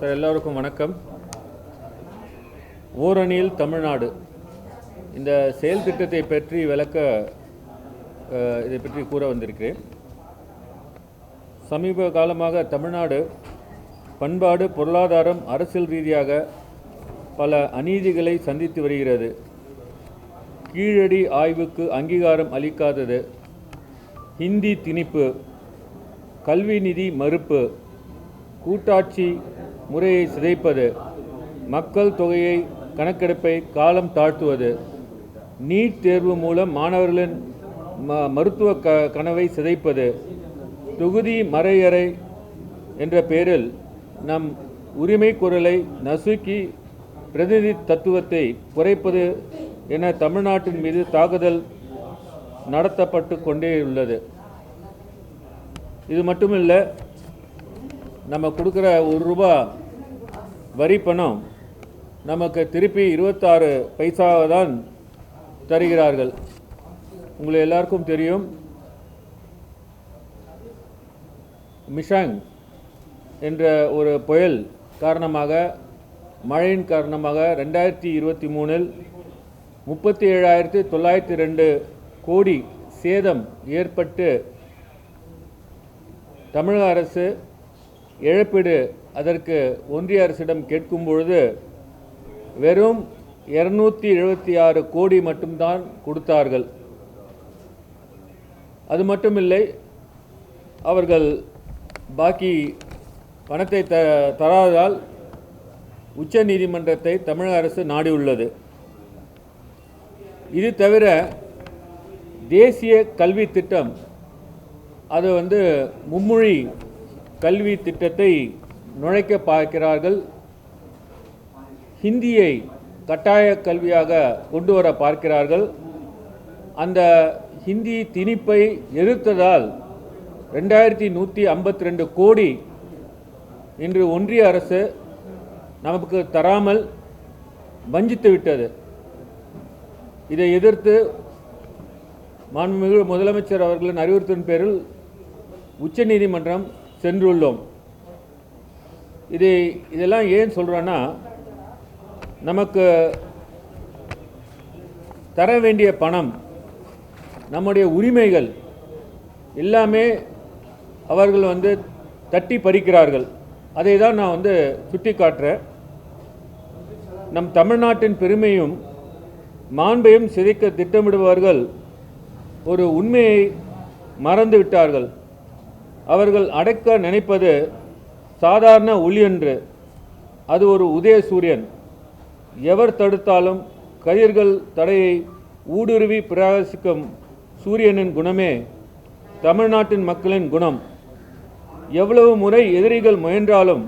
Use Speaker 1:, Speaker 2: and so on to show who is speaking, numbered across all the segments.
Speaker 1: Sir எல்லோருக்கும் வணக்கம். ஓரணியில் தமிழ்நாடு. இந்த செயல் திட்டத்தை பற்றி விளக்க இதை பற்றி கூற வந்திருக்கிறேன். சமீப காலமாக தமிழ்நாடு பண்பாடு பொருளாதாரம் அரசியல் ரீதியாக பல அநீதிகளை சந்தித்து வருகிறது. கீழடி ஆய்வுக்கு அங்கீகாரம் அளிக்காதது ஹிந்தி திணிப்பு கல்வி நிதி மறுப்பு கூட்டாட்சி முறையை சிதைப்பது. மக்கள் தொகையை கணக்கெடுப்பை காலம் தாழ்த்துவது. நீட் தேர்வு மூலம் மாணவர்களின் ம மருத்துவ க கனவை சிதைப்பது. தொகுதி மறையறை என்ற பெயரில் நம் உரிமை குரலை நசுக்கி பிரதிநிதி தத்துவத்தை குறைப்பது என தமிழ்நாட்டின் மீது தாக்குதல் நடத்தப்பட்டு கொண்டே உள்ளது இது மட்டுமில்லை நம்ம கொடுக்குற ஒரு ரூபா வரி பணம் நமக்கு திருப்பி இருபத்தாறு பைசாவை தான் தருகிறார்கள். உங்களை எல்லாருக்கும் தெரியும். மிஷாங் என்ற ஒரு புயல் காரணமாக மழையின் காரணமாக ரெண்டாயிரத்தி இருபத்தி மூணில் முப்பத்தி ஏழாயிரத்தி தொள்ளாயிரத்தி ரெண்டு கோடி சேதம் ஏற்பட்டு தமிழக அரசு இழப்பீடு அதற்கு ஒன்றிய அரசிடம் கேட்கும் பொழுது வெறும் இரநூத்தி எழுபத்தி ஆறு கோடி மட்டும்தான் கொடுத்தார்கள். அது மட்டுமில்லை அவர்கள் பாக்கி பணத்தை த தராததால் உச்ச நீதிமன்றத்தை தமிழக அரசு நாடியுள்ளது. இது தவிர தேசிய கல்வி திட்டம் அது வந்து மும்மொழி கல்வி திட்டத்தை நுழைக்க பார்க்கிறார்கள். ஹிந்தியை கட்டாய கல்வியாக கொண்டு வர பார்க்கிறார்கள். அந்த ஹிந்தி திணிப்பை எதிர்த்ததால் ரெண்டாயிரத்தி நூற்றி ஐம்பத்தி ரெண்டு கோடி இன்று ஒன்றிய அரசு நமக்கு தராமல் வஞ்சித்து விட்டது. இதை எதிர்த்து மாண்புமிகு முதலமைச்சர் அவர்களின் அறிவுறுத்தின் பேரில் உச்சநீதிமன்றம் சென்றுள்ளோம். இது இதெல்லாம் ஏன் சொல்கிறேன்னா நமக்கு தர வேண்டிய பணம் நம்முடைய உரிமைகள் எல்லாமே அவர்கள் வந்து தட்டி பறிக்கிறார்கள். அதை தான் நான் வந்து சுட்டி காட்டுறேன் நம் தமிழ்நாட்டின் பெருமையும் மாண்பையும் சிதைக்க திட்டமிடுபவர்கள் ஒரு உண்மையை மறந்து விட்டார்கள். அவர்கள் அடக்க நினைப்பது சாதாரண ஒளியன்று. அது ஒரு உதய சூரியன் எவர் தடுத்தாலும் கதிர்கள் தடையை ஊடுருவி பிரகாசிக்கும் சூரியனின் குணமே தமிழ்நாட்டின் மக்களின் குணம். எவ்வளவு முறை எதிரிகள் முயன்றாலும்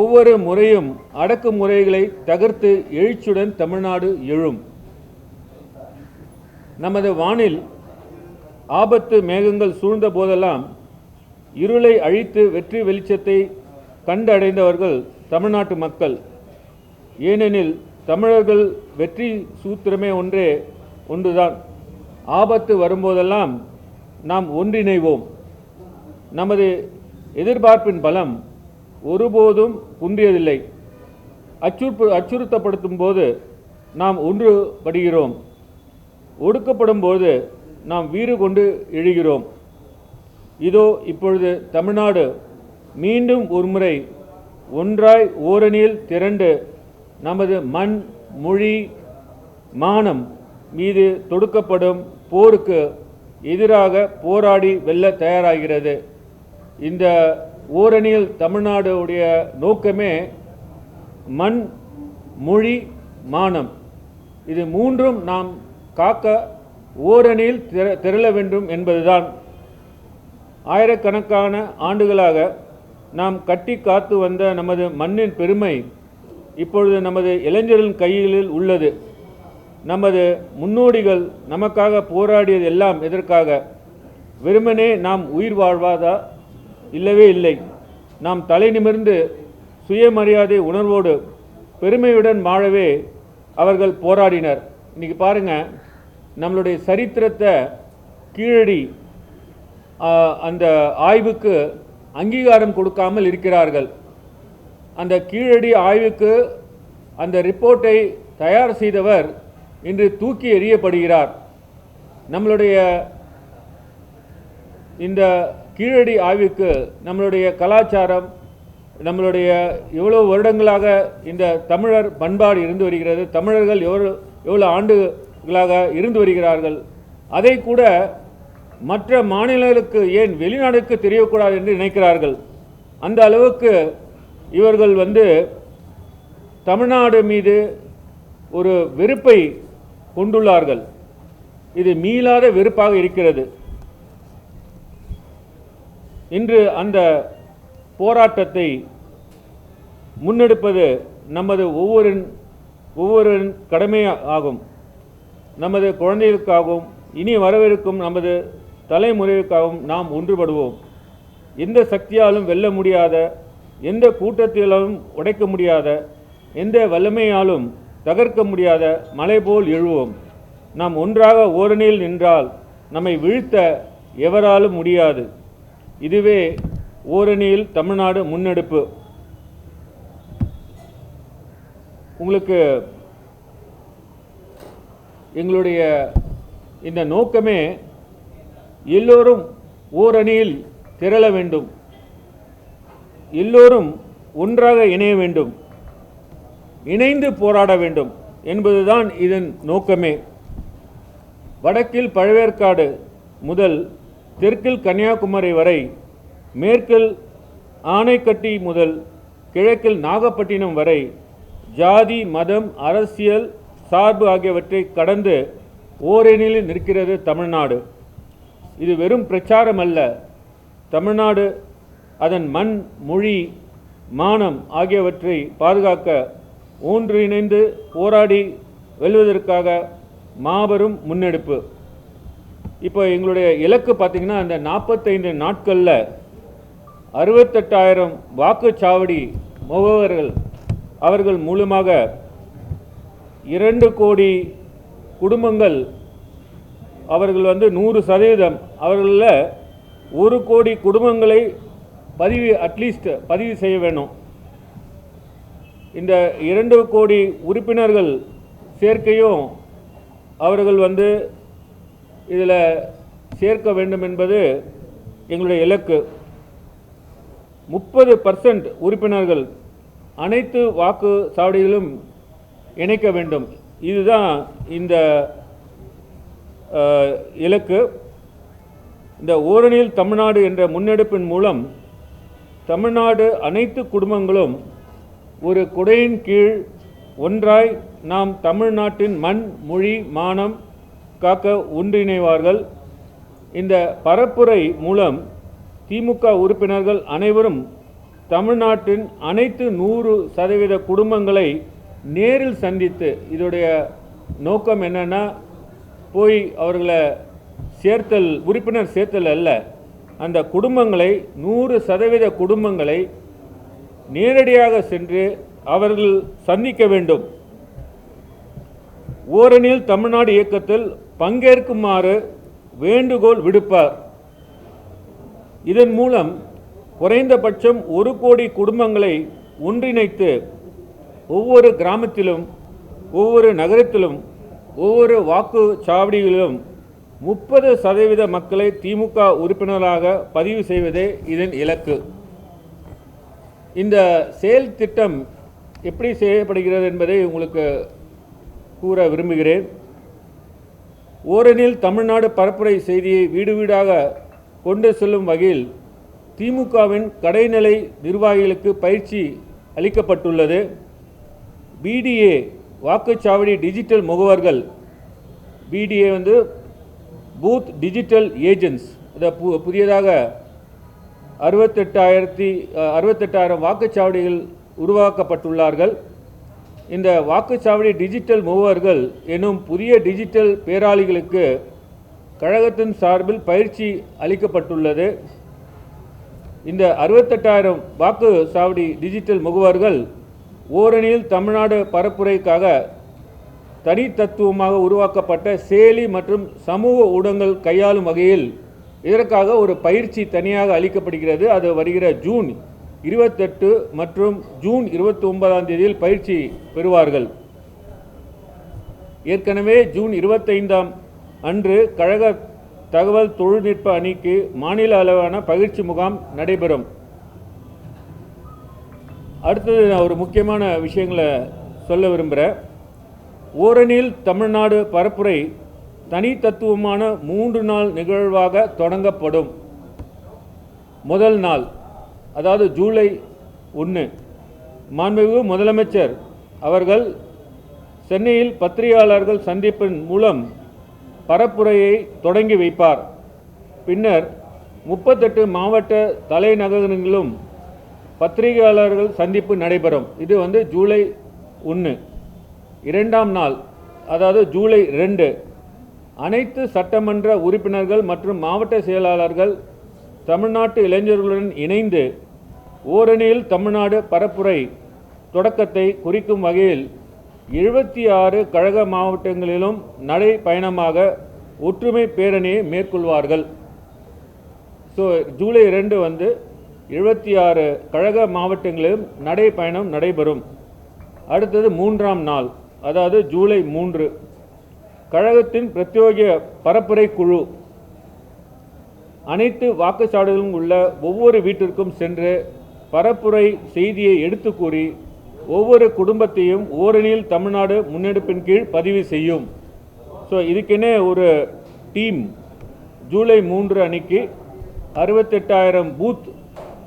Speaker 1: ஒவ்வொரு முறையும் அடக்குமுறைகளை தகர்த்து எழுச்சியுடன் தமிழ்நாடு எழும். நமது வானில் ஆபத்து மேகங்கள் சூழ்ந்த போதெல்லாம் இருளை அழித்து வெற்றி வெளிச்சத்தை கண்டடைந்தவர்கள் தமிழ்நாட்டு மக்கள். ஏனெனில் தமிழர்கள் வெற்றி சூத்திரமே ஒன்றே ஒன்றுதான். ஆபத்து வரும்போதெல்லாம் நாம் ஒன்றிணைவோம். நமது எதிர்பார்ப்பின் பலம் ஒருபோதும் குன்றியதில்லை. அச்சுறுப்பு அச்சுறுத்தப்படுத்தும் போது நாம் ஒன்றுபடுகிறோம். ஒடுக்கப்படும் போது நாம் வீறு கொண்டு எழுகிறோம் இதோ இப்பொழுது தமிழ்நாடு மீண்டும் ஒருமுறை ஒன்றாய் ஓரணியில் திரண்டு நமது மண் மொழி மானம் மீது தொடுக்கப்படும் போருக்கு எதிராக போராடி வெல்ல தயாராகிறது. இந்த ஓரணியில் தமிழ்நாடுடைய நோக்கமே மண் மொழி மானம். இது மூன்றும் நாம் காக்க ஓரணியில் திர திரள வேண்டும் என்பதுதான். ஆயிரக்கணக்கான ஆண்டுகளாக நாம் கட்டி காத்து வந்த நமது மண்ணின் பெருமை இப்பொழுது நமது இளைஞர்களின் கைகளில் உள்ளது. நமது முன்னோடிகள் நமக்காக போராடியது எல்லாம் எதற்காக? வெறுமனே நாம் உயிர் வாழ்வாதா? இல்லவே இல்லை. நாம் தலை நிமிர்ந்து சுயமரியாதை உணர்வோடு பெருமையுடன் வாழவே அவர்கள் போராடினர். இன்றைக்கி பாருங்க நம்மளுடைய சரித்திரத்தை கீழடி அந்த ஆய்வுக்கு அங்கீகாரம் கொடுக்காமல் இருக்கிறார்கள். அந்த கீழடி ஆய்வுக்கு அந்த ரிப்போர்ட்டை தயார் செய்தவர் இன்று தூக்கி எறியப்படுகிறார். நம்மளுடைய இந்த கீழடி ஆய்வுக்கு நம்மளுடைய கலாச்சாரம் நம்மளுடைய எவ்வளோ வருடங்களாக இந்த தமிழர் பண்பாடு இருந்து வருகிறது தமிழர்கள் எவ்வளோ எவ்வளோ ஆண்டுகளாக இருந்து வருகிறார்கள் அதை கூட மற்ற மாநிலங்களுக்கு ஏன் வெளிநாடுக்கு தெரியக்கூடாது என்று நினைக்கிறார்கள்? அந்த அளவுக்கு இவர்கள் வந்து தமிழ்நாடு மீது ஒரு வெறுப்பை கொண்டுள்ளார்கள். இது மீளாத வெறுப்பாக இருக்கிறது. இன்று அந்த போராட்டத்தை முன்னெடுப்பது நமது ஒவ்வொரு ஒவ்வொரு கடமை ஆகும் நமது குழந்தைகளுக்காகவும் இனி வரவிருக்கும் நமது தலைமுறைக்காகவும் நாம் ஒன்றுபடுவோம். எந்த சக்தியாலும் வெல்ல முடியாத எந்த கூட்டத்திலும் உடைக்க முடியாத எந்த வல்லமையாலும் தகர்க்க முடியாத மலை போல் எழுவோம். நாம் ஒன்றாக ஓரணியில் நின்றால் நம்மை வீழ்த்த எவராலும் முடியாது. இதுவே ஓரணியில் தமிழ்நாடு முன்னெடுப்பு. உங்களுக்கு எங்களுடைய இந்த நோக்கமே எல்லோரும் ஓரணியில் திரள வேண்டும். எல்லோரும் ஒன்றாக இணைய வேண்டும். இணைந்து போராட வேண்டும் என்பதுதான் இதன் நோக்கமே. வடக்கில் பழவேற்காடு முதல் தெற்கில் கன்னியாகுமரி வரை மேற்கில் ஆனைக்கட்டி முதல் கிழக்கில் நாகப்பட்டினம் வரை ஜாதி மதம் அரசியல் சார்பு ஆகியவற்றை கடந்து ஓரணியில் நிற்கிறது தமிழ்நாடு. இது வெறும் பிரச்சாரம் அல்ல. தமிழ்நாடு அதன் மண் மொழி மானம் ஆகியவற்றை பாதுகாக்க ஒன்றிணைந்து போராடி வெல்வதற்காக மாபெரும் முன்னெடுப்பு. இப்போ எங்களுடைய இலக்கு பார்த்திங்கன்னா அந்த நாற்பத்தைந்து நாட்களில் அறுபத்தெட்டாயிரம் வாக்குச்சாவடி முகவர்கள் அவர்கள் மூலமாக இரண்டு கோடி குடும்பங்கள் அவர்கள் வந்து நூறு சதவீதம். அவர்களில் ஒரு கோடி குடும்பங்களை பதிவு அட்லீஸ்ட் பதிவு செய்ய வேணும் இந்த இரண்டு கோடி உறுப்பினர்கள் சேர்க்கையும் அவர்கள் வந்து இதில் சேர்க்க வேண்டும் என்பது எங்களுடைய இலக்கு. முப்பது பர்சன்ட் உறுப்பினர்கள் அனைத்து வாக்கு சாவடிகளும் இணைக்க வேண்டும். இதுதான் இந்த இலக்கு இந்த ஓரணியில் தமிழ்நாடு என்ற முன்னெடுப்பின் மூலம் தமிழ்நாடு அனைத்து குடும்பங்களும் ஒரு குடையின் கீழ் ஒன்றாய் நாம் தமிழ்நாட்டின் மண் மொழி மானம் காக்க ஒன்றிணைவார்கள். இந்த பரப்புரை மூலம் திமுக உறுப்பினர்கள் அனைவரும் தமிழ்நாட்டின் அனைத்து நூறு சதவீத குடும்பங்களை நேரில் சந்தித்து இதோடைய நோக்கம் என்னென்னா போய் அவர்களை சேர்த்தல் உறுப்பினர் சேர்த்தல் அல்ல. அந்த குடும்பங்களை நூறு சதவீத குடும்பங்களை நேரடியாக சென்று அவர்கள் சந்திக்க வேண்டும். ஓரணியில் தமிழ்நாடு இயக்கத்தில் பங்கேற்குமாறு வேண்டுகோள் விடுப்பார். இதன் மூலம் குறைந்தபட்சம் ஒரு கோடி குடும்பங்களை ஒன்றிணைத்து ஒவ்வொரு கிராமத்திலும் ஒவ்வொரு நகரத்திலும் ஒவ்வொரு வாக்கு சாவடிகளிலும் முப்பது சதவீத மக்களை திமுக உறுப்பினராக பதிவு செய்வதே இதன் இலக்கு. இந்த செயல் திட்டம் எப்படி செய்யப்படுகிறது என்பதை உங்களுக்கு கூற விரும்புகிறேன். ஓரணில் தமிழ்நாடு பரப்புரை செய்தியை வீடு வீடாக கொண்டு செல்லும் வகையில் திமுகவின் கடைநிலை நிர்வாகிகளுக்கு பயிற்சி அளிக்கப்பட்டுள்ளது. பிடிஏ வாக்குச்சாவடி டிஜிட்டல் முகவர்கள் பிடிஏ வந்து பூத் டிஜிட்டல் ஏஜென்ட்ஸ் இதை பு புதியதாக அறுபத்தெட்டாயிரத்தி அறுபத்தெட்டாயிரம் வாக்குச்சாவடிகள் உருவாக்கப்பட்டுள்ளார்கள். இந்த வாக்குச்சாவடி டிஜிட்டல் முகவர்கள் எனும் புதிய டிஜிட்டல் பேராளிகளுக்கு கழகத்தின் சார்பில் பயிற்சி அளிக்கப்பட்டுள்ளது. இந்த அறுபத்தெட்டாயிரம் வாக்கு சாவடி டிஜிட்டல் முகவர்கள் ஓரணியில் தமிழ்நாடு பரப்புரைக்காக தனித்தத்துவமாக உருவாக்கப்பட்ட செயலி மற்றும் சமூக ஊடகங்கள் கையாளும் வகையில் இதற்காக ஒரு பயிற்சி தனியாக அளிக்கப்படுகிறது. அது வருகிற ஜூன் இருபத்தெட்டு மற்றும் ஜூன் இருபத்தி ஒன்பதாம் தேதியில் பயிற்சி பெறுவார்கள். ஏற்கனவே ஜூன் இருபத்தைந்தாம் அன்று கழக தகவல் தொழில்நுட்ப அணிக்கு மாநில அளவான பயிற்சி முகாம் நடைபெறும். அடுத்தது நான் ஒரு முக்கியமான விஷயங்களை சொல்ல விரும்புகிறேன். ஓரணியில் தமிழ்நாடு பரப்புரை தனி தத்துவமான மூன்று நாள் நிகழ்வாக தொடங்கப்படும். முதல் நாள் அதாவது ஜூலை ஒன்று. மாண்புமிகு முதலமைச்சர் அவர்கள் சென்னையில் பத்திரிகையாளர்கள் சந்திப்பின் மூலம் பரப்புரையை தொடங்கி வைப்பார். பின்னர் முப்பத்தெட்டு மாவட்ட தலைநகரங்களிலும் பத்திரிகையாளர்கள் சந்திப்பு நடைபெறும். இது வந்து ஜூலை ஒன்று இரண்டாம் நாள் அதாவது ஜூலை ரெண்டு. அனைத்து சட்டமன்ற உறுப்பினர்கள் மற்றும் மாவட்ட செயலாளர்கள் தமிழ்நாட்டு இளைஞர்களுடன் இணைந்து ஓரணியில் தமிழ்நாடு பரப்புரை தொடக்கத்தை குறிக்கும் வகையில் எழுபத்தி ஆறு கழக மாவட்டங்களிலும் நடை பயணமாக ஒற்றுமை பேரணியை மேற்கொள்வார்கள். ஸோ ஜூலை ரெண்டு வந்து எழுபத்தி ஆறு கழக மாவட்டங்களிலும் நடைப்பயணம் நடைபெறும். அடுத்தது மூன்றாம் நாள் அதாவது ஜூலை மூன்று. கழகத்தின் பிரத்யோக பரப்புரை குழு. அனைத்து வாக்குச்சாடுகளும் உள்ள ஒவ்வொரு வீட்டிற்கும் சென்று பரப்புரை செய்தியை எடுத்து கூறி ஒவ்வொரு குடும்பத்தையும் ஓரணியில் தமிழ்நாடு முன்னெடுப்பின் கீழ் பதிவு செய்யும். ஸோ இதுக்கெனே ஒரு டீம். ஜூலை மூன்று அன்னைக்கு அறுபத்தெட்டாயிரம் பூத்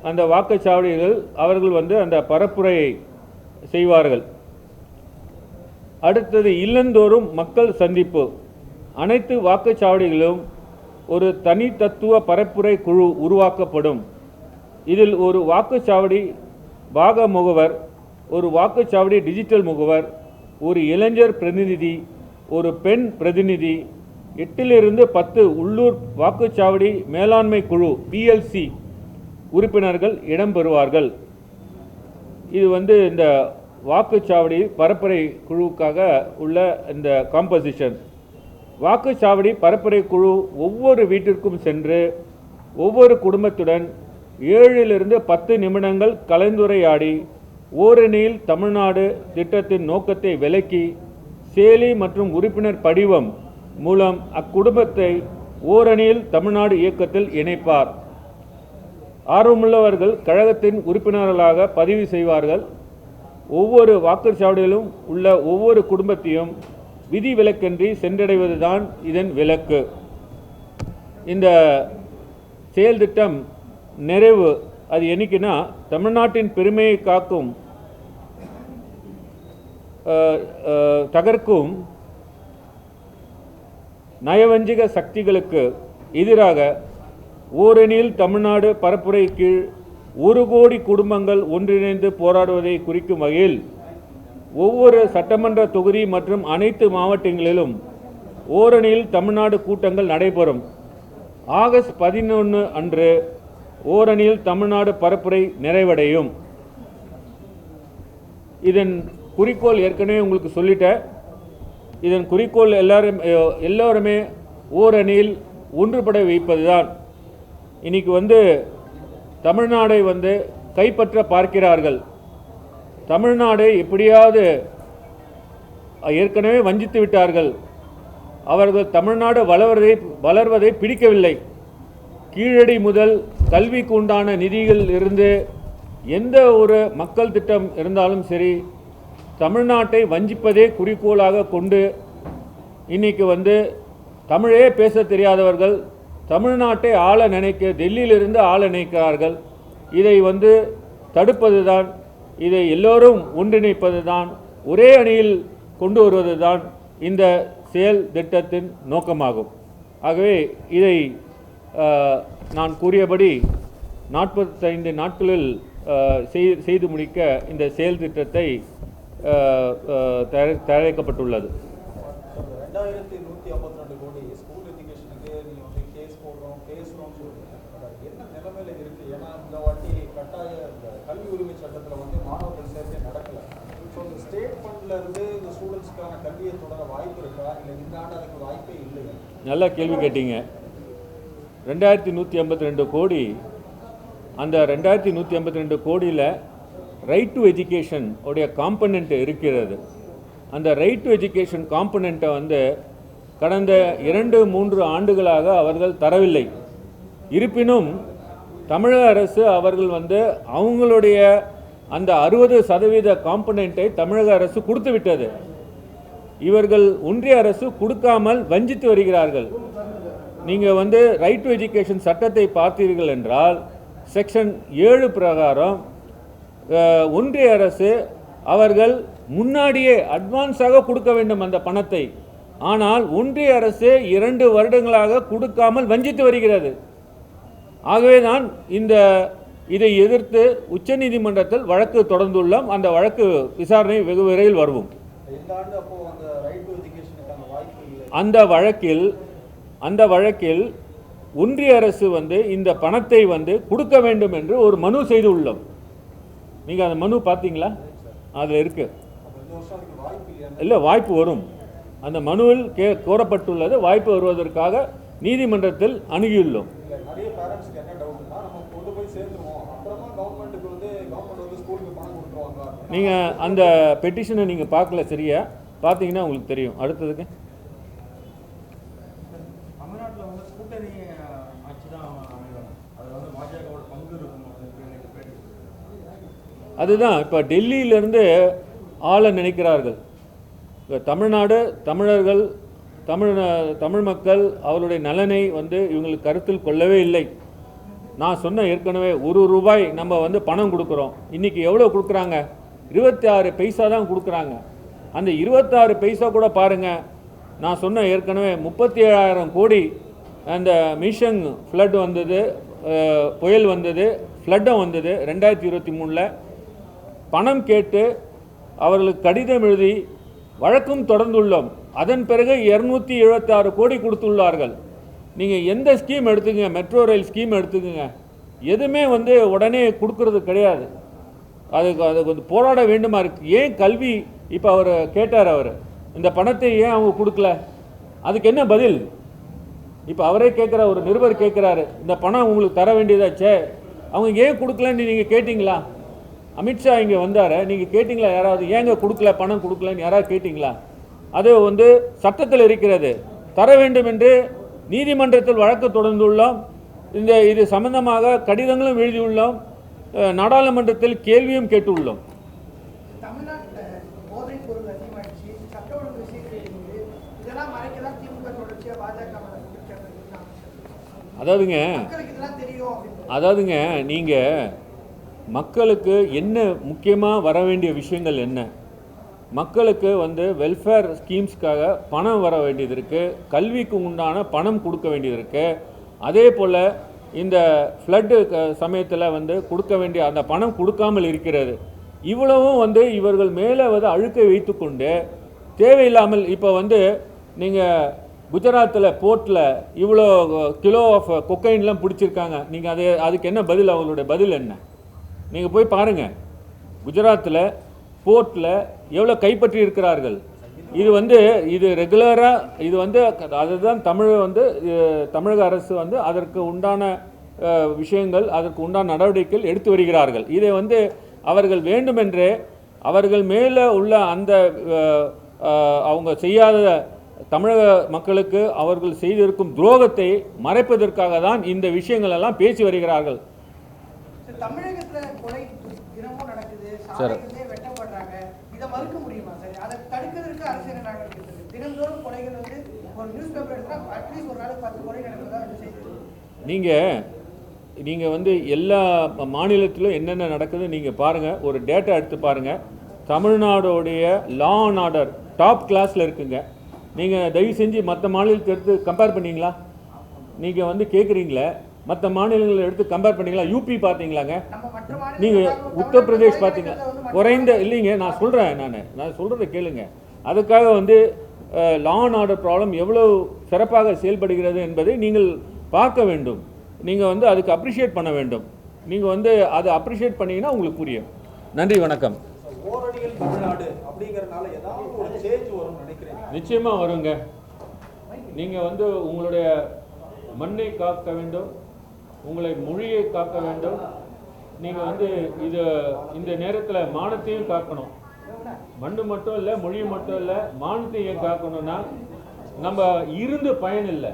Speaker 1: அந்த வாக்குச்சாவடிகள் அவர்கள் வந்து அந்த பரப்புரையை செய்வார்கள். அடுத்தது இல்லந்தோறும் மக்கள் சந்திப்பு. அனைத்து வாக்குச்சாவடிகளிலும் ஒரு தனி தத்துவ பரப்புரை குழு உருவாக்கப்படும். இதில் ஒரு வாக்குச்சாவடி பாக முகவர் ஒரு வாக்குச்சாவடி டிஜிட்டல் முகவர் ஒரு இளைஞர் பிரதிநிதி ஒரு பெண் பிரதிநிதி எட்டிலிருந்து பத்து உள்ளூர் வாக்குச்சாவடி மேலாண்மை குழு பிஎல்சி உறுப்பினர்கள் இடம்பெறுவார்கள் இது வந்து இந்த வாக்குச்சாவடி பரப்புரை குழுவுக்காக உள்ள இந்த காம்போசிஷன் வாக்குச்சாவடி பரப்புரை குழு ஒவ்வொரு வீட்டிற்கும் சென்று ஒவ்வொரு குடும்பத்துடன் ஏழிலிருந்து பத்து நிமிடங்கள் கலந்துரையாடி ஓரணியில் தமிழ்நாடு திட்டத்தின் நோக்கத்தை விளக்கி செயலி மற்றும் உறுப்பினர் படிவம் மூலம் அக்குடும்பத்தை ஓரணியில் தமிழ்நாடு இயக்கத்தில் இணைப்பார். ஆர்வமுள்ளவர்கள் கழகத்தின் உறுப்பினர்களாக பதிவு செய்வார்கள். ஒவ்வொரு வாக்குச்சாவடியிலும் உள்ள ஒவ்வொரு குடும்பத்தையும் விதி விலக்கின்றி சென்றடைவதுதான் இதன் விலக்கு. இந்த செயல் திட்டம் நிறைவு அது என்னைக்குன்னா தமிழ்நாட்டின் பெருமையை காக்கும் தகர்க்கும் நயவஞ்சிக சக்திகளுக்கு எதிராக ஓரணியில் தமிழ்நாடு பரப்புரை கீழ் ஒரு கோடி குடும்பங்கள் ஒன்றிணைந்து போராடுவதை குறிக்கும் வகையில் ஒவ்வொரு சட்டமன்ற தொகுதி மற்றும் அனைத்து மாவட்டங்களிலும் ஓரணியில் தமிழ்நாடு கூட்டங்கள் நடைபெறும். ஆகஸ்ட் பதினொன்று அன்று ஓரணியில் தமிழ்நாடு பரப்புரை நிறைவடையும். இதன் குறிக்கோள் ஏற்கனவே உங்களுக்கு சொல்லிட்டேன். இதன் குறிக்கோள் எல்லாரும் எல்லோருமே ஓரணியில் ஒன்றுபட வைப்பதுதான். இன்னைக்கு வந்து தமிழ்நாடை வந்து கைப்பற்ற பார்க்கிறார்கள். தமிழ்நாடை எப்படியாவது ஏற்கனவே வஞ்சித்து விட்டார்கள். அவர்கள் தமிழ்நாடு வளர்வதை வளர்வதை பிடிக்கவில்லை. கீழடி முதல் கல்விக்கு உண்டான நிதிகள் இருந்து எந்த ஒரு மக்கள் திட்டம் இருந்தாலும் சரி தமிழ்நாட்டை வஞ்சிப்பதே குறிக்கோளாக கொண்டு இன்றைக்கு வந்து தமிழே பேச தெரியாதவர்கள் தமிழ்நாட்டை ஆள நினைக்க டெல்லியிலிருந்து ஆள நினைக்கிறார்கள். இதை வந்து தடுப்பது தான் இதை எல்லோரும் ஒன்றிணைப்பது தான் ஒரே அணியில் கொண்டு வருவது தான் இந்த செயல் திட்டத்தின் நோக்கமாகும். ஆகவே இதை நான் கூறியபடி நாற்பத்தைந்து நாட்களில் செய்து முடிக்க இந்த செயல் திட்டத்தை தயாரி- தயாரிக்கப்பட்டுள்ளது
Speaker 2: ரெண்டாயிரத்தி நூற்றி ஐம்பத்தி ரெண்டு கோடி ஸ்கூல் எஜுகேஷனுக்கு நீங்கள் வந்து கேஸ் போடுறோம் பேசுகிறோம்னு சொல்லுங்க பட் என்ன நிலைமையில இருக்கு ஏன்னா இந்த வாட்டி கட்டாய இந்த கல்வி உரிமை சட்டத்தில் வந்து மாணவர்கள் சேர்க்கை நடக்கல ஸோ இந்த ஸ்டேட் ஃபண்ட்ல இருந்து இந்த ஸ்டூடெண்ட்ஸ்க்கான கல்வியை தொடர வாய்ப்பு இருக்கா இல்லை இந்த ஆண்டு அதுக்கு வாய்ப்பே இல்லையா
Speaker 1: நல்ல கேள்வி கேட்டீங்க. ரெண்டாயிரத்தி நூற்றி ஐம்பத்தி ரெண்டு கோடி அந்த ரெண்டாயிரத்தி நூற்றி ஐம்பத்தி ரெண்டு கோடியில் ரைட் டு எஜுகேஷன் உடைய காம்பனண்ட் இருக்கிறது. அந்த ரைட் டு எஜுகேஷன் காம்பனண்ட்டை வந்து கடந்த இரண்டு மூன்று ஆண்டுகளாக அவர்கள் தரவில்லை. இருப்பினும் தமிழக அரசு அவர்கள் வந்து அவங்களுடைய அந்த அறுபது சதவீத காம்பனண்ட்டை தமிழக அரசு கொடுத்து விட்டது. இவர்கள் ஒன்றிய அரசு கொடுக்காமல் வஞ்சித்து வருகிறார்கள். நீங்கள் வந்து ரைட் டு எஜுகேஷன் சட்டத்தை பார்த்தீர்கள் என்றால் செக்ஷன் ஏழு பிரகாரம் ஒன்றிய அரசு அவர்கள் முன்னாடியே அட்வான்ஸாக கொடுக்க வேண்டும் அந்த பணத்தை. ஆனால் ஒன்றிய அரசு இரண்டு வருடங்களாக கொடுக்காமல் வஞ்சித்து வருகிறது. ஆகவே தான் இந்த இதை எதிர்த்து உச்சநீதிமன்றத்தில் வழக்கு தொடர்ந்துள்ளோம். அந்த வழக்கு விசாரணை வெகு விரைவில் வருவோம்
Speaker 2: இந்த ஆண்டு அப்போ அந்த ரைட் டு எஜுகேஷனுக்கான வாய்ப்பு இல்லை
Speaker 1: அந்த வழக்கில் அந்த வழக்கில் ஒன்றிய அரசு வந்து இந்த பணத்தை வந்து கொடுக்க வேண்டும் என்று ஒரு மனு செய்து உள்ளோம். நீங்கள் அந்த மனு பார்த்தீங்களா? அதில் இருக்கு. இல்லை வாய்ப்பு வரும். அந்த மனுவில் கே கோரப்பட்டுள்ளது. வாய்ப்பு வருவதற்காக நீதிமன்றத்தில் அணுகியுள்ளோம். நீங்கள் அந்த பெட்டிஷனை நீங்கள் பார்க்கல சரியா? பார்த்தீங்கன்னா உங்களுக்கு தெரியும். அடுத்ததுக்கு? அதுதான் இப்போ டெல்லியிலேருந்து ஆள நினைக்கிறார்கள். இப்போ தமிழ்நாடு தமிழர்கள் தமிழ் தமிழ் மக்கள் அவருடைய நலனை வந்து இவங்களுக்கு கருத்தில் கொள்ளவே இல்லை. நான் சொன்ன ஏற்கனவே ஒரு ரூபாய் நம்ம வந்து பணம் கொடுக்குறோம். இன்றைக்கி எவ்வளோ கொடுக்குறாங்க? இருபத்தி ஆறு பைசா தான் கொடுக்குறாங்க. அந்த இருபத்தாறு பைசா கூட பாருங்கள் நான் சொன்ன ஏற்கனவே முப்பத்தி ஏழாயிரம் கோடி அந்த மிஷன் ஃப்ளட் வந்தது புயல் வந்தது ஃப்ளட்டும் வந்தது ரெண்டாயிரத்தி இருபத்தி மூணில். பணம் கேட்டு அவர்களுக்கு கடிதம் எழுதி வழக்கும் தொடர்ந்துள்ளோம். அதன் பிறகு இரநூத்தி எழுபத்தாறு கோடி கொடுத்துள்ளார்கள். நீங்கள் எந்த ஸ்கீம் எடுத்துக்கங்க? மெட்ரோ ரயில் ஸ்கீம் எடுத்துக்கங்க. எதுவுமே வந்து உடனே கொடுக்கறது கிடையாது. அதுக்கு அதுக்கு வந்து போராட வேண்டுமா இருக்குது ஏன் கல்வி இப்போ அவர் கேட்டார் அவர்? இந்த பணத்தை ஏன் அவங்க கொடுக்கல? அதுக்கு என்ன பதில்? இப்போ அவரே கேட்குற ஒரு நிருபர் கேட்குறாரு இந்த பணம் உங்களுக்கு தர வேண்டியதாச்சே. அவங்க ஏன் கொடுக்கலன்னு நீங்கள் கேட்டிங்களா? அமித்ஷா இங்கே வந்தார். நீங்கள் கேட்டிங்களா யாராவது? ஏங்க கொடுக்கல? பணம் கொடுக்கலன்னு யாராவது கேட்டிங்களா? அது வந்து சட்டத்தில் இருக்கிறது. தர வேண்டும் என்று நீதிமன்றத்தில் வழக்கு தொடர்ந்துள்ளோம். இந்த இது சம்பந்தமாக கடிதங்களும் எழுதியுள்ளோம். நாடாளுமன்றத்தில் கேள்வியும் கேட்டுள்ளோம். அதாவதுங்க அதாவதுங்க நீங்கள் மக்களுக்கு என்ன முக்கியமாக வர வேண்டிய விஷயங்கள் என்ன? மக்களுக்கு வந்து வெல்ஃபேர் ஸ்கீம்ஸ்க்காக பணம் வர வேண்டியது இருக்குது கல்விக்கு உண்டான பணம் கொடுக்க வேண்டியது இருக்குது அதே போல் இந்த ஃப்ளட்டு சமயத்தில் வந்து கொடுக்க வேண்டிய அந்த பணம் கொடுக்காமல் இருக்கிறது. இவ்வளவும் வந்து இவர்கள் மேலே வந்து அழுக்கை வைத்துக்கொண்டு தேவையில்லாமல் இப்போ வந்து நீங்கள் குஜராத்தில் போர்ட்டில் இவ்வளோ கிலோ ஆஃப் கொக்கைன்லாம் பிடிச்சிருக்காங்க. நீங்கள் அது அதுக்கு என்ன பதில்? அவங்களுடைய பதில் என்ன? நீங்கள் போய் பாருங்கள் குஜராத்தில் போர்ட்டில் எவ்வளோ கைப்பற்றி இருக்கிறார்கள் இது வந்து இது ரெகுலராக இது வந்து அதுதான் தமிழ் வந்து தமிழக அரசு வந்து அதற்கு உண்டான விஷயங்கள் அதற்கு உண்டான நடவடிக்கைகள் எடுத்து வருகிறார்கள். இதை வந்து அவர்கள் வேண்டுமென்றே அவர்கள் மேலே உள்ள அந்த அவங்க செய்யாத தமிழக மக்களுக்கு அவர்கள் செய்திருக்கும் துரோகத்தை மறைப்பதற்காக தான் இந்த விஷயங்கள் எல்லாம் பேசி வருகிறார்கள்.
Speaker 3: தமிழகத்தில்
Speaker 1: சரி.
Speaker 3: வெட்டப்படுறாங்க. இதை மறுக்க முடியுமா சார்? அதை தடுக்கிறதுக்கு அரசியல் நடவடிக்கை. தினந்தோறும் கொலைகள் வந்து ஒரு நியூஸ் பேப்பர் எடுத்தா அட்லீஸ்ட் ஒரு நாளைக்கு பத்து கொலை நடக்கிறதா செய்யுது.
Speaker 1: நீங்கள் நீங்கள் வந்து எல்லா மாநிலத்திலும் என்னென்ன நடக்குது நீங்கள் பாருங்கள் ஒரு டேட்டா எடுத்து பாருங்கள் தமிழ்நாடோடைய லா அண்ட் ஆர்டர் டாப் கிளாஸில் இருக்குங்க. நீங்கள் தயவு செஞ்சு மற்ற மாநிலத்தை எடுத்து கம்பேர் பண்ணீங்களா? நீங்கள் வந்து கேட்குறீங்களே மற்ற மாநிலங்களை எடுத்து கம்பேர் பண்ணீங்களா? யூபி பார்த்தீங்களாங்க? நீங்கள் உத்தரப்பிரதேஷ் பார்த்தீங்களா குறைந்த இல்லைங்க நான் சொல்கிறேன் நான். நான் சொல்கிறத கேளுங்க. அதுக்காக வந்து லா அண்ட் ஆர்டர் ப்ராப்ளம் எவ்வளோ சிறப்பாக செயல்படுகிறது என்பதை நீங்கள் பார்க்க வேண்டும். நீங்கள் வந்து அதுக்கு அப்ரிஷியேட் பண்ண வேண்டும். நீங்கள் வந்து அதை அப்ரிஷியேட் பண்ணீங்கன்னா உங்களுக்கு புரியும். நன்றி வணக்கம். நிச்சயமாக வருங்க. நீங்கள் வந்து உங்களுடைய மண்ணை காக்க வேண்டும். உங்களை மொழியை காக்க வேண்டும். நீங்கள் வந்து இது இந்த நேரத்தில் மானத்தையும் காக்கணும். மண்ணு மட்டும் இல்லை மொழி மட்டும் இல்லை மானத்தையும் காக்கணும்னா நம்ம இருந்து பயன் இல்லை.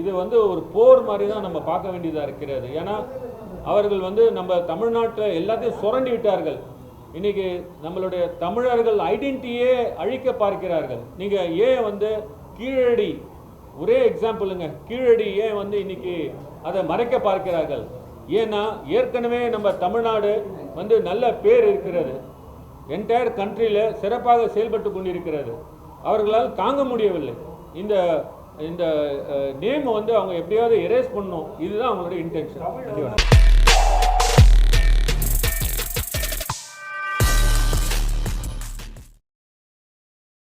Speaker 1: இது வந்து ஒரு போர் மாதிரி தான் நம்ம பார்க்க வேண்டியதாக இருக்கிறது. ஏன்னா அவர்கள் வந்து நம்ம தமிழ்நாட்டில் எல்லாத்தையும் சுரண்டி விட்டார்கள். இன்னைக்கு நம்மளுடைய தமிழர்கள் ஐடென்டிட்டியே அழிக்க பார்க்கிறார்கள். நீங்கள் ஏன் வந்து கீழடி ஒரே எக்ஸாம்பிளுங்க கீழடி ஏன் வந்து இன்னைக்கு அதை மறைக்க பார்க்கிறார்கள். ஏன்னா ஏற்கனவே நம்ம தமிழ்நாடு வந்து நல்ல பேர் இருக்கிறது. என்டையர் கண்ட்ரியில் சிறப்பாக செயல்பட்டு கொண்டிருக்கிறது. அவர்களால் தாங்க முடியவில்லை. இந்த இந்த நேமை வந்து அவங்க எப்படியாவது எரேஸ் பண்ணும் இதுதான் அவங்களுடைய இன்டென்ஷன்